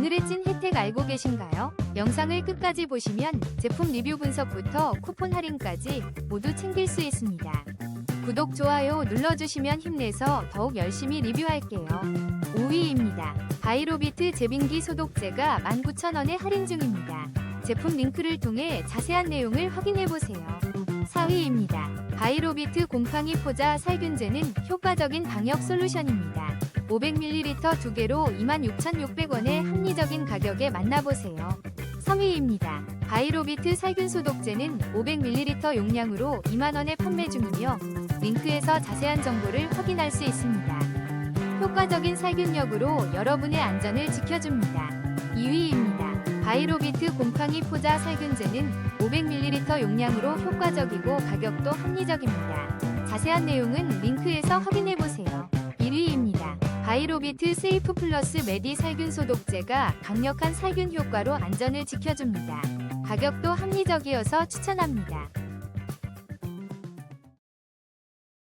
오늘의 찐 혜택 알고 계신가요? 영상을 끝까지 보시면 제품 리뷰 분석부터 쿠폰 할인까지 모두 챙길 수 있습니다. 구독, 좋아요 눌러주시면 힘내서 더욱 열심히 리뷰할게요. 5위입니다. 바이로비트 제빙기 소독제가 19,000원에 할인 중입니다. 제품 링크를 통해 자세한 내용을 확인해보세요. 4위입니다. 바이로비트 곰팡이 포자 살균제는 효과적인 방역 솔루션입니다. 500ml 두 개로 26,600원의 합리적인 가격에 만나보세요. 3위입니다. 바이로비트 살균 소독제는 500ml 용량으로 2만원에 판매 중이며 링크에서 자세한 정보를 확인할 수 있습니다. 효과적인 살균력으로 여러분의 안전을 지켜줍니다. 2위입니다. 바이로비트 곰팡이 포자 살균제는 500ml 용량으로 효과적이고 가격도 합리적입니다. 자세한 내용은 링크에서 확인해보세요. 1위입니다. 바이로비트 세이프 플러스 메디 살균 소독제가 강력한 살균 효과로 안전을 지켜줍니다. 가격도 합리적이어서 추천합니다.